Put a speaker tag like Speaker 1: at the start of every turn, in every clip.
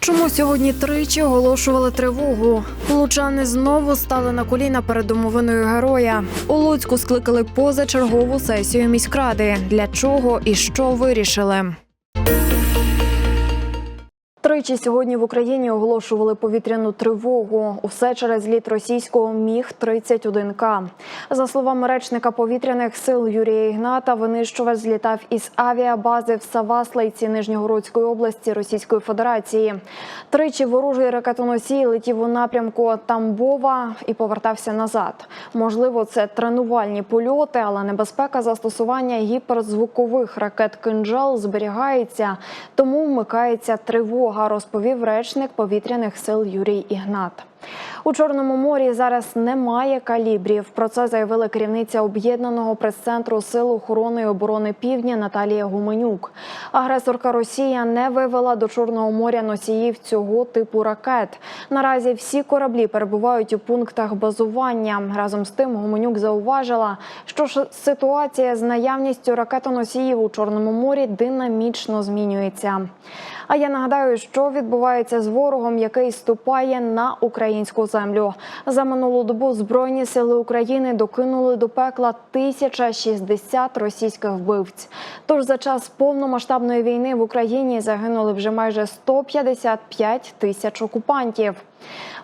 Speaker 1: Чому сьогодні тричі оголошували тривогу? Лучани знову стали на коліна перед домовиною героя. У Луцьку скликали позачергову сесію міськради. Для чого і що вирішили? Тричі сьогодні в Україні оголошували повітряну тривогу. Усе через літ російського міг 31 к За словами речника повітряних сил Юрія Ігната, винищувач злітав із авіабази в Саваслейці Нижньогородської області Російської Федерації. Тричі ворожий ракетоносій летів у напрямку Тамбова і повертався назад. Можливо, це тренувальні польоти, але небезпека застосування гіперзвукових ракет кинджал зберігається, тому вмикається тривога розповів речник повітряних сил Юрій Ігнат. У Чорному морі зараз немає калібрів. Про це заявила керівниця об'єднаного прес-центру Сил охорони і оборони Півдня Наталія Гуменюк. Агресорка Росія не вивела до Чорного моря носіїв цього типу ракет. Наразі всі кораблі перебувають у пунктах базування. Разом з тим Гуменюк зауважила, що ситуація з наявністю ракетоносіїв у Чорному морі динамічно змінюється. А я нагадаю, що відбувається з ворогом, який ступає на українську землю. За минулу добу збройні сили України докинули до пекла 1060 російських вбивць. Тож за час повномасштабної війни в Україні загинули вже майже 155 тисяч окупантів.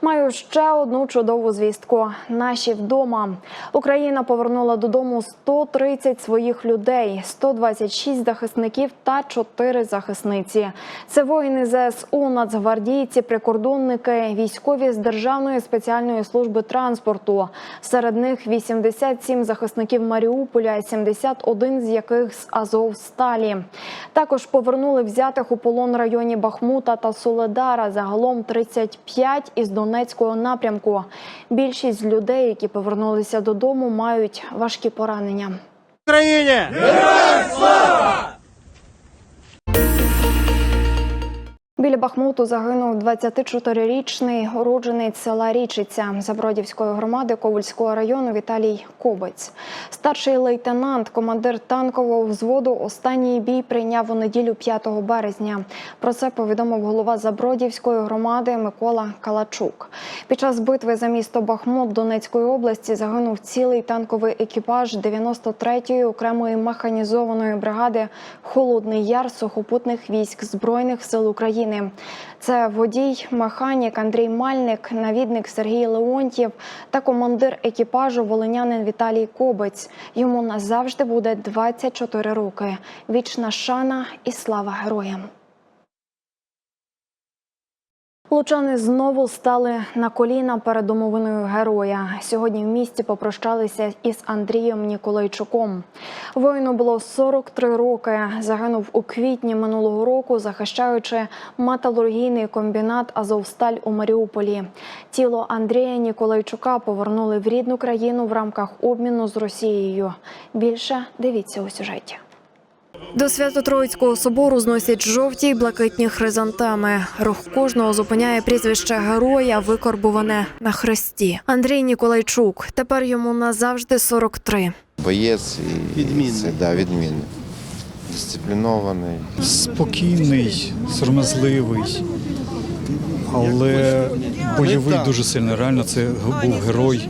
Speaker 1: Маю ще одну чудову звістку. Наші вдома. Україна повернула додому 130 своїх людей, 126 захисників та 4 захисниці. Це воїни ЗСУ, нацгвардійці, прикордонники, військові з Державної спеціальної служби транспорту. Серед них 87 захисників Маріуполя, 71 з яких з Азовсталі. Також повернули взятих у полон районі Бахмута та Соледара. Загалом 35 із Донецького напрямку. Більшість людей, які повернулися додому, мають важкі поранення.
Speaker 2: Україні!
Speaker 1: Біля Бахмуту загинув 24-річний уродженець села Річиця Забродівської громади Ковальського району Віталій Кобець. Старший лейтенант, командир танкового взводу, останній бій прийняв у неділю 5 березня. Про це повідомив голова Забродівської громади Микола Калачук. Під час битви за місто Бахмут Донецької області загинув цілий танковий екіпаж 93-ї окремої механізованої бригади Холодний Яр сухопутних військ Збройних сил України. Це водій, механік Андрій Мальник, навідник Сергій Леонтьєв та командир екіпажу волинянин Віталій Кобець. Йому назавжди буде 24 роки. Вічна шана і слава героям. Лучани знову стали на коліна перед домовиною героя. Сьогодні в місті попрощалися із Андрієм Ніколайчуком. Воїну було 43 роки. Загинув у квітні минулого року, захищаючи металургійний комбінат Азовсталь у Маріуполі. Тіло Андрія Ніколайчука повернули в рідну країну в рамках обміну з Росією. Більше дивіться у сюжеті. До Свято-Троїцького собору зносять жовті й блакитні хризантеми. Рух кожного зупиняє прізвище героя, викорбуване на хресті. Андрій Ніколайчук. Тепер йому назавжди 43.
Speaker 3: Боєць і
Speaker 2: Відмінний.
Speaker 3: Це, да, відмінний. Дисциплінований.
Speaker 4: спокійний, сором'язливий, але бойовий дуже сильно. Реально, це був герой,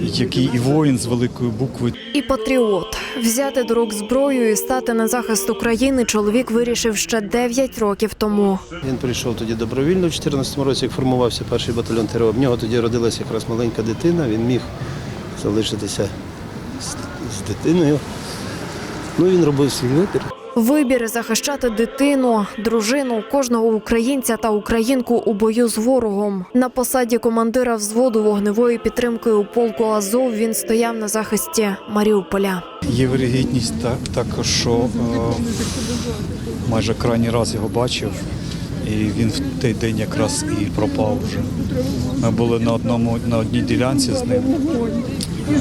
Speaker 4: який і воїн з великої букви.
Speaker 1: І патріот взяти до рук зброю і стати на захист України. Чоловік вирішив ще 9 років тому.
Speaker 2: Він прийшов тоді добровільно у 2014 році, як формувався перший батальйон ТРО. В нього тоді родилася якраз маленька дитина, він міг залишитися з, з дитиною. Ну, він робив свій вибір.
Speaker 1: Вибір захищати дитину, дружину, кожного українця та українку у бою з ворогом. На посаді командира взводу вогневої підтримки у полку Азов він стояв на захисті Маріуполя.
Speaker 4: Є так, також, що е, майже крайній раз його бачив, і він в той день якраз і пропав вже. Ми були на одному на одній ділянці з ним. Е,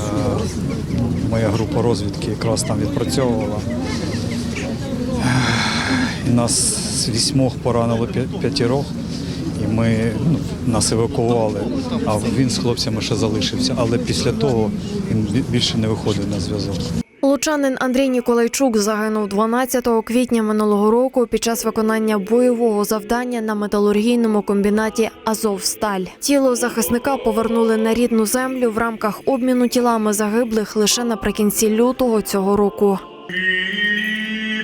Speaker 4: моя група розвідки якраз там відпрацьовувала. Нас з вісьмох поранило п'я- п'ятірох, і ми ну, нас евакували. А він з хлопцями ще залишився. Але після того він більше не виходив на зв'язок.
Speaker 1: Лучанин Андрій Ніколайчук загинув 12 квітня минулого року під час виконання бойового завдання на металургійному комбінаті Азовсталь. Тіло захисника повернули на рідну землю в рамках обміну тілами загиблих лише наприкінці лютого цього року.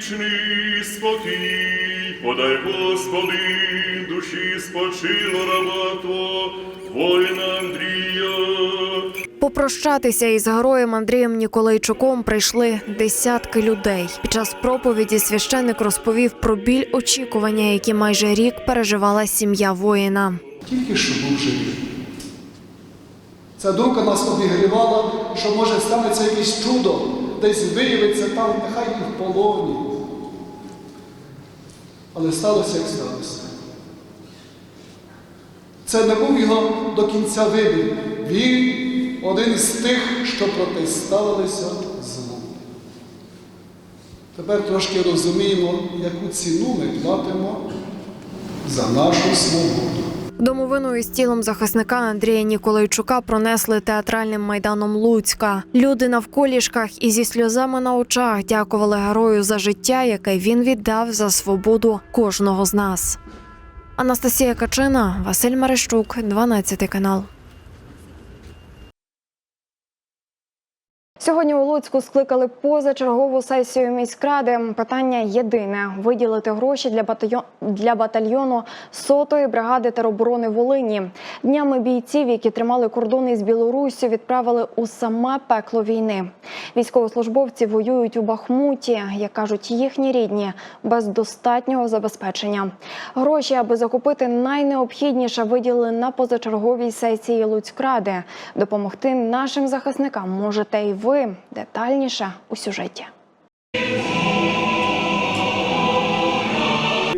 Speaker 5: Вічний спокій, подай Господи, душі спочило раба Твого, воїна Андрія.
Speaker 1: Попрощатися із героєм Андрієм Ніколайчуком прийшли десятки людей. Під час проповіді священник розповів про біль очікування, які майже рік переживала сім'я воїна.
Speaker 6: тільки що був живий. Ця думка нас обігрівала, що може станеться якесь чудо, десь виявиться там, нехай і в полоні. Але сталося, як сталося. Це не був його до кінця вибір. Він один з тих, що протиставилися злу. Тепер трошки розуміємо, яку ціну ми платимо за нашу свободу.
Speaker 1: Домовину із тілом захисника Андрія Ніколайчука пронесли театральним майданом Луцька. Люди навколішках і зі сльозами на очах дякували герою за життя, яке він віддав за свободу кожного з нас. Анастасія Качина, Василь Мерещук, 12 канал. Сьогодні у Луцьку скликали позачергову сесію міськради. Питання єдине виділити гроші для батальйон для батальйону сотої бригади тероборони Волині. Днями бійців, які тримали кордони з Білоруссю, відправили у саме пекло війни. Військовослужбовці воюють у Бахмуті, як кажуть їхні рідні, без достатнього забезпечення. Гроші, аби закупити найнеобхідніше, виділили на позачерговій сесії Луцькради. Допомогти нашим захисникам можете і ви детальніше у сюжеті.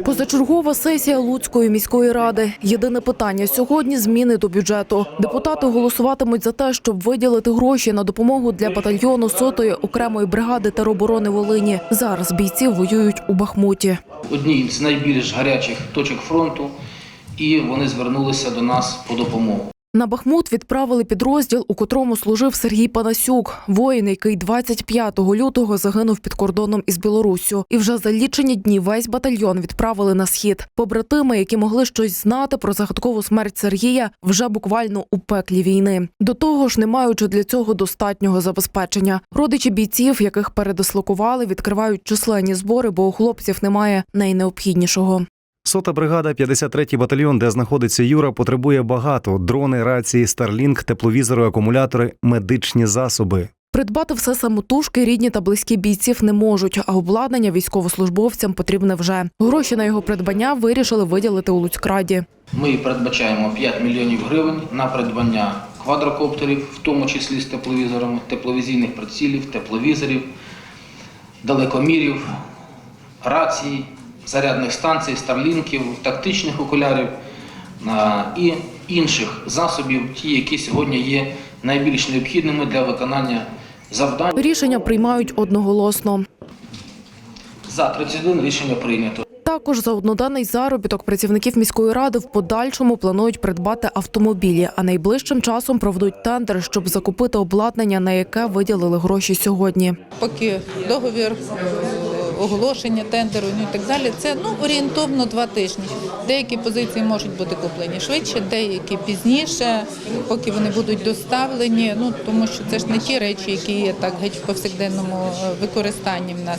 Speaker 7: Позачергова сесія Луцької міської ради. Єдине питання сьогодні зміни до бюджету. Депутати голосуватимуть за те, щоб виділити гроші на допомогу для батальйону сотої окремої бригади тероборони Волині. Зараз бійці воюють у Бахмуті.
Speaker 8: одній з найбільш гарячих точок фронту, і вони звернулися до нас по допомогу.
Speaker 7: На Бахмут відправили підрозділ, у котрому служив Сергій Панасюк, воїн, який 25 лютого загинув під кордоном із Білоруссю. І вже за лічені дні весь батальйон відправили на схід. Побратими, які могли щось знати про загадкову смерть Сергія, вже буквально у пеклі війни. До того ж, не маючи для цього достатнього забезпечення. Родичі бійців, яких передислокували, відкривають численні збори, бо у хлопців немає найнеобхіднішого.
Speaker 9: Сота бригада, 53-й батальйон, де знаходиться Юра, потребує багато: дрони, рації, старлінг, тепловізори, акумулятори, медичні засоби.
Speaker 7: Придбати все самотужки рідні та близькі бійців не можуть, а обладнання військовослужбовцям потрібне вже. Гроші на його придбання вирішили виділити у Луцькраді.
Speaker 8: Ми передбачаємо 5 мільйонів гривень на придбання квадрокоптерів, в тому числі з тепловізорами, тепловізійних прицілів, тепловізорів, далекомірів, рацій, зарядних станцій, старлінків, тактичних окулярів і інших засобів, ті, які сьогодні є найбільш необхідними для виконання завдань.
Speaker 7: Рішення приймають одноголосно.
Speaker 8: За 31 рішення прийнято.
Speaker 7: Також за одноденний заробіток працівників міської ради в подальшому планують придбати автомобілі, а найближчим часом проведуть тендер, щоб закупити обладнання, на яке виділили гроші сьогодні.
Speaker 10: поки договір, оголошення тендеру ну і так далі. Це ну орієнтовно два тижні. Деякі позиції можуть бути куплені швидше, деякі пізніше, поки вони будуть доставлені. Ну тому що це ж не ті речі, які є так геть в повсякденному е, використанні в нас.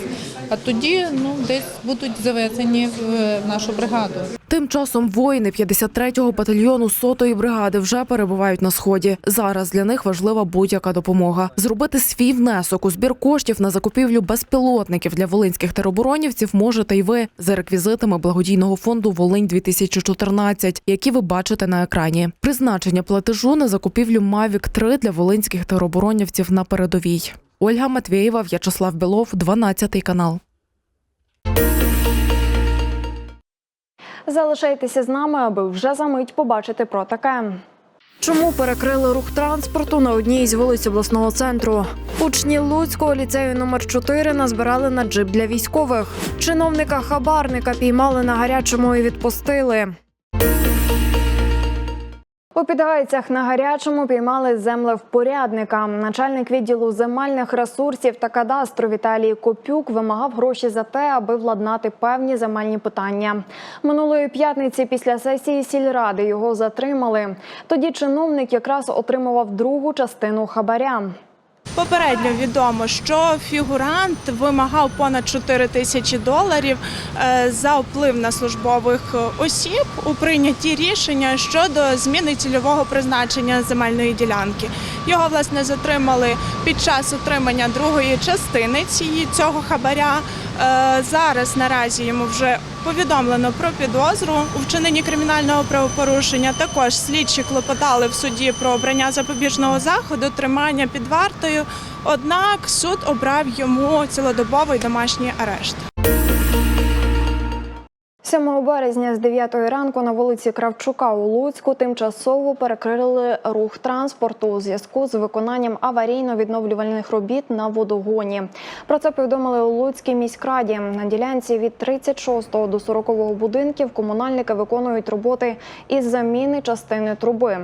Speaker 10: А тоді ну десь будуть завезені в е, нашу бригаду.
Speaker 7: Тим часом воїни 53-го батальйону сотої бригади вже перебувають на сході. Зараз для них важлива будь-яка допомога. Зробити свій внесок у збір коштів на закупівлю безпілотників для волинських тероборонівців можете й ви за реквізитами благодійного фонду Волинь 2014 які ви бачите на екрані. Призначення платежу на закупівлю Mavic 3 для волинських тероборонівців на передовій. Ольга Матвєєва, В'ячеслав Білов, 12 канал.
Speaker 1: Залишайтеся з нами, аби вже за мить побачити про таке. Чому перекрили рух транспорту на одній із вулиць обласного центру? Учні Луцького ліцею номер 4 назбирали на джип для військових. Чиновника хабарника піймали на гарячому і відпустили. У Підгайцях на гарячому піймали землевпорядника. Начальник відділу земельних ресурсів та кадастру Віталій Копюк вимагав гроші за те, аби владнати певні земельні питання. Минулої п'ятниці після сесії сільради його затримали. Тоді чиновник якраз отримував другу частину хабаря.
Speaker 11: Попередньо відомо, що фігурант вимагав понад 4 тисячі доларів е, за вплив на службових осіб у прийнятті рішення щодо зміни цільового призначення земельної ділянки. Його власне затримали під час отримання другої частини цього хабаря. Е, Зараз наразі йому вже повідомлено про підозру у вчиненні кримінального правопорушення. Також слідчі клопотали в суді про обрання запобіжного заходу, тримання під вартою. Однак суд обрав йому цілодобовий домашній арешт.
Speaker 1: 7 березня з 9 ранку на вулиці Кравчука у Луцьку тимчасово перекрили рух транспорту у зв'язку з виконанням аварійно-відновлювальних робіт на водогоні. Про це повідомили у Луцькій міськраді. На ділянці від 36 до 40 будинків комунальники виконують роботи із заміни частини труби.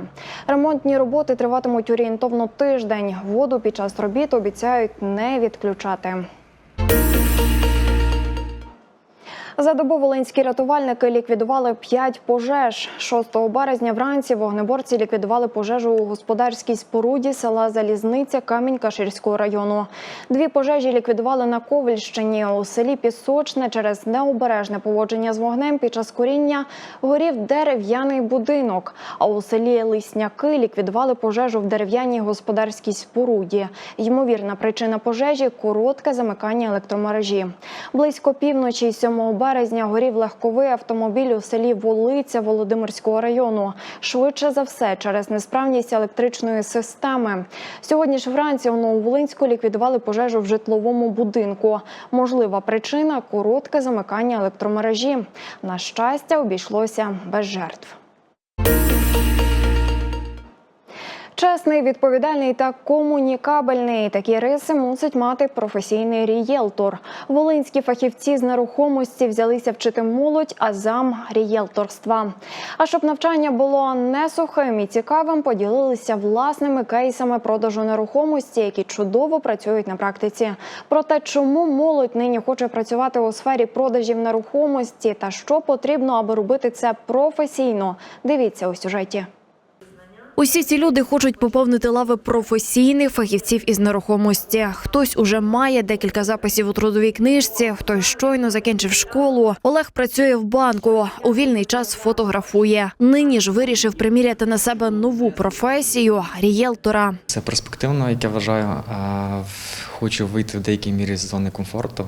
Speaker 1: Ремонтні роботи триватимуть орієнтовно тиждень. Воду під час робіт обіцяють не відключати. За добу волинські рятувальники ліквідували п'ять пожеж. 6 березня вранці вогнеборці ліквідували пожежу у господарській споруді села Залізниця Камінь-Каширського району. Дві пожежі ліквідували на Ковельщині. У селі Пісочне через необережне поводження з вогнем під час коріння горів дерев'яний будинок. А у селі Лисняки ліквідували пожежу в дерев'яній господарській споруді. Ймовірна причина пожежі коротке замикання електромережі. Близько півночі 7 березня горів легковий автомобіль у селі Волиця Володимирського району. Швидше за все через несправність електричної системи. Сьогодні ж вранці у Нововолинську ліквідували пожежу в житловому будинку. Можлива причина коротке замикання електромережі. На щастя, обійшлося без жертв. Чесний, відповідальний та комунікабельний такі риси мусить мати професійний рієлтор. Волинські фахівці з нерухомості взялися вчити молодь, а зам рієлторства. А щоб навчання було не сухим і цікавим, поділилися власними кейсами продажу нерухомості, які чудово працюють на практиці. Про те, чому молодь нині хоче працювати у сфері продажів нерухомості та що потрібно, аби робити це професійно. Дивіться у сюжеті. Усі ці люди хочуть поповнити лави професійних фахівців із нерухомості. Хтось уже має декілька записів у трудовій книжці, хтось щойно закінчив школу. Олег працює в банку. У вільний час фотографує. Нині ж вирішив приміряти на себе нову професію рієлтора.
Speaker 12: Це перспективно, як я вважаю. Хочу вийти в деякій мірі з зони комфорту,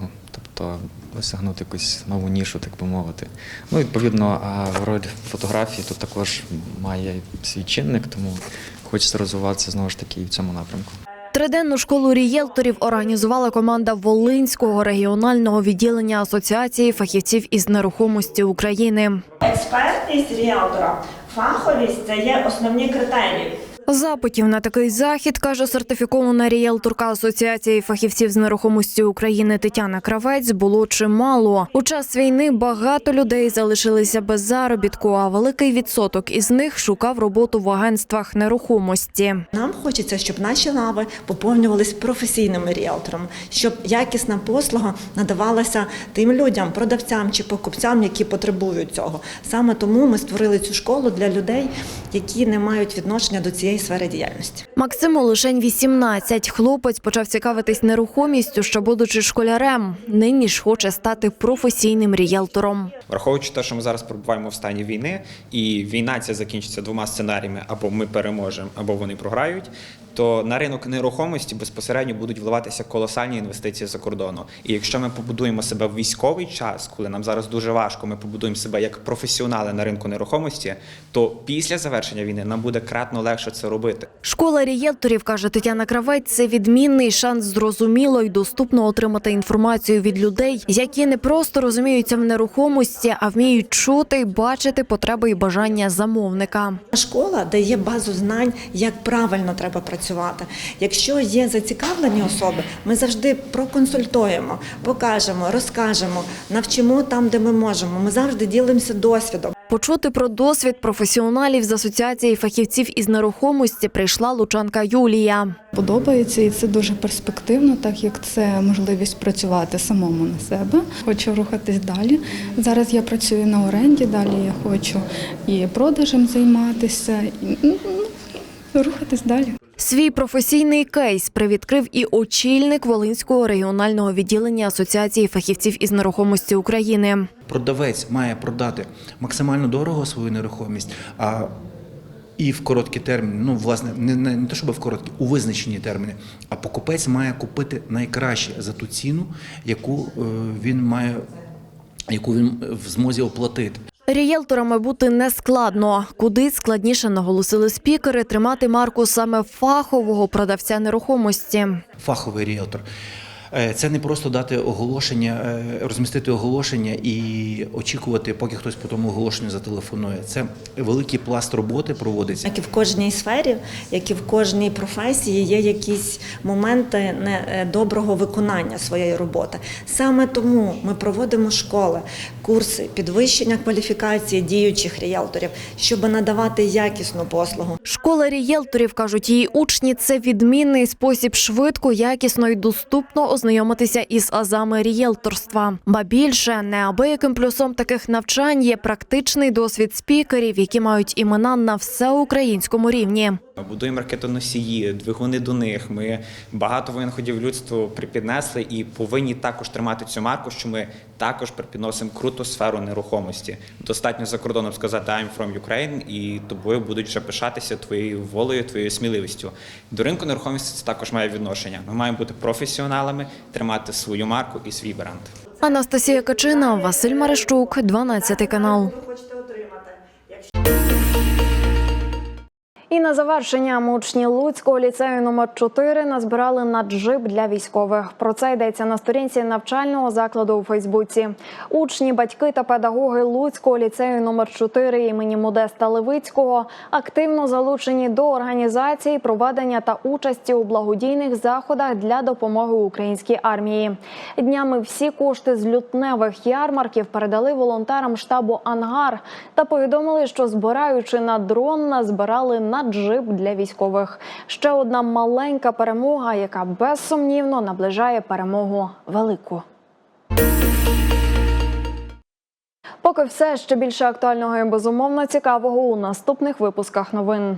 Speaker 12: тобто осягнути якусь нову нішу, так би мовити. Ну, відповідно, а, роль фотографії тут також має свій чинник, тому хочеться розвиватися знову ж таки і в цьому напрямку.
Speaker 1: Триденну школу рієлторів організувала команда Волинського регіонального відділення Асоціації фахівців із нерухомості України.
Speaker 13: Експертність ріелтора, фаховість це є основні критерії.
Speaker 1: Запитів на такий захід каже сертифікована рієлторка Асоціації фахівців з нерухомості України Тетяна Кравець. Було чимало. У час війни багато людей залишилися без заробітку, а великий відсоток із них шукав роботу в агентствах нерухомості.
Speaker 13: Нам хочеться, щоб наші лави поповнювались професійними ріелторами, щоб якісна послуга надавалася тим людям, продавцям чи покупцям, які потребують цього. Саме тому ми створили цю школу для людей, які не мають відношення до цієї сфери діяльності.
Speaker 1: Максиму лишень 18. Хлопець почав цікавитись нерухомістю, ще будучи школярем. Нині ж хоче стати професійним рієлтором.
Speaker 14: Враховуючи те, що ми зараз перебуваємо в стані війни, і війна ця закінчиться двома сценаріями: або ми переможемо, або вони програють. То на ринок нерухомості безпосередньо будуть вливатися колосальні інвестиції за кордону. І якщо ми побудуємо себе в військовий час, коли нам зараз дуже важко, ми побудуємо себе як професіонали на ринку нерухомості, то після завершення війни нам буде кратно легше це це робити.
Speaker 1: Школа рієлторів, каже Тетяна Кравець, це відмінний шанс зрозуміло і доступно отримати інформацію від людей, які не просто розуміються в нерухомості, а вміють чути й бачити потреби і бажання замовника.
Speaker 13: Школа дає базу знань, як правильно треба працювати. Якщо є зацікавлені особи, ми завжди проконсультуємо, покажемо, розкажемо, навчимо там, де ми можемо. Ми завжди ділимося досвідом.
Speaker 1: Почути про досвід професіоналів з асоціації фахівців із нерухомості прийшла лучанка Юлія.
Speaker 15: Подобається і це дуже перспективно, так як це можливість працювати самому на себе. Хочу рухатись далі. Зараз я працюю на оренді, далі я хочу і продажем займатися, і ну, ну, рухатись далі.
Speaker 1: Свій професійний кейс привідкрив і очільник Волинського регіонального відділення Асоціації фахівців із нерухомості України.
Speaker 16: Продавець має продати максимально дорого свою нерухомість, а і в короткі терміни, ну власне, не, не, не те, щоб в короткі, у визначені терміни. А покупець має купити найкраще за ту ціну, яку е, він має, яку він в змозі оплатити.
Speaker 1: Рієлторами бути не складно. Куди складніше наголосили спікери тримати марку саме фахового продавця нерухомості.
Speaker 16: Фаховий ріелтор. Е, Це не просто дати оголошення, е, розмістити оголошення і очікувати, поки хтось по тому оголошенню зателефонує. Це великий пласт роботи проводиться.
Speaker 13: Як і в кожній сфері, як і в кожній професії, є якісь моменти не- е, виконання своєї роботи. Саме тому ми проводимо школи, курси підвищення кваліфікації діючих ріелторів, щоб надавати якісну послугу.
Speaker 1: Школа рієлторів, кажуть її учні, це відмінний спосіб швидко, якісно і доступно ознайомитися із азами рієлторства. Ба більше неабияким плюсом таких навчань є практичний досвід спікерів, які мають імена на всеукраїнському рівні.
Speaker 14: Будуємо ракетоносії, двигуни до них. Ми багато винаходів людству припіднесли і повинні також тримати цю марку, що ми також припідносимо круту сферу нерухомості. Достатньо за кордоном сказати I'm from Ukraine, і тобою будуть вже пишатися твоєю волею, твоєю сміливістю. До ринку нерухомості це також має відношення. Ми маємо бути професіоналами, тримати свою марку і свій бренд.
Speaker 1: Анастасія Качина, Василь Марищук, 12 канал. І на завершення учні Луцького ліцею номер 4 назбирали на джип для військових. Про це йдеться на сторінці навчального закладу у Фейсбуці. Учні, батьки та педагоги Луцького ліцею номер 4 імені Модеста Левицького активно залучені до організації, проведення та участі у благодійних заходах для допомоги українській армії. Днями всі кошти з лютневих ярмарків передали волонтерам штабу Ангар та повідомили, що збираючи на дрон, назбирали на джип для військових. Ще одна маленька перемога, яка безсумнівно наближає перемогу велику. Поки все ще більше актуального і безумовно цікавого у наступних випусках новин.